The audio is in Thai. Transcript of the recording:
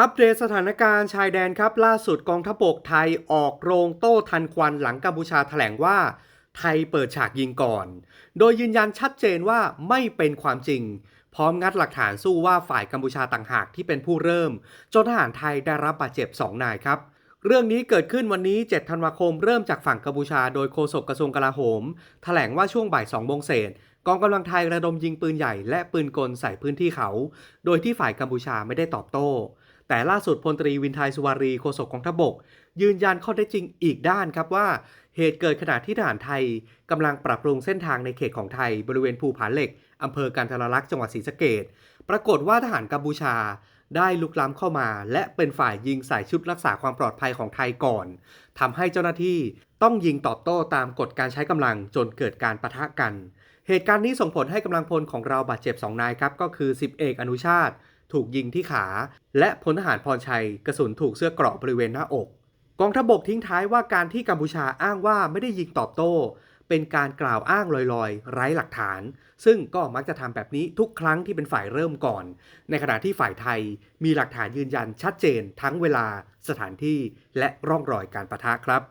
อัปเดตสถานการณ์ชายแดนครับ ล่าสุดกองทัพบกไทยออกโรงโต้ทันควันหลังกัมพูชาแถลงว่า ไทยเปิดฉากยิงก่อน โดยยืนยันชัดเจนว่าไม่เป็นความจริง พร้อมงัดหลักฐานสู้ว่าฝ่ายกัมพูชาต่างหากที่เป็นผู้เริ่ม จนทหารไทยได้รับบาดเจ็บ 2 นายครับเรื่องนี้เกิดขึ้นวันนี้ 7 ธันวาคม เริ่มจากฝั่งกัมพูชา โดยโฆษกกระทรวงกลาโหมแถลงว่าช่วงบ่าย2โมงเศษ กองกำลังไทยระดมยิงปืนใหญ่และปืนกลใส่พื้นที่เขา โดยที่ฝ่ายกัมพูชาไม่ได้ตอบโต้ แต่ล่าสุดพลตรีวินไทยสุวารีโฆษกกองทัพบก ยืนยันข้อเท็จจริงอีกด้านครับว่า เหตุเกิดขณะที่ทหารไทยกำลังปรับปรุงเส้นทางในเขตของไทยบริเวณภูผาเหล็กอำเภอกันทรลักษณ์จังหวัดศรีสะเกดปรากฏว่าทหารกัมพูชาได้ลุกล้ำเข้ามา และเป็นฝ่ายยิงใส่ชุดรักษาความปลอดภัยของไทยก่อนทำให้เจ้าหน้าที่ต้องยิงตอบโต้ตามกฎการใช้กำลังจนเกิดการปะทะกัน เหตุการณ์นี้ส่งผลให้กำลังพลของเราบาดเจ็บ 2 นายครับ ก็คือ 10 เอกอนุชาติ ถูกยิงที่ขา และพลทหารพรชัยกระสุนถูกเสื้อเกราะบริเวณหน้าอก กองทัพบกทิ้งท้ายว่าการที่กัมพูชาอ้างว่าไม่ได้ยิงตอบโต้ เป็นการกล่าวอ้างลอยๆ ไร้หลักฐาน ซึ่งก็มักจะทำแบบนี้ทุกครั้งที่เป็นฝ่ายเริ่มก่อน ในขณะที่ฝ่ายไทยมีหลักฐานยืนยันชัดเจนทั้งเวลาสถานที่และร่องรอยการปะทะครับ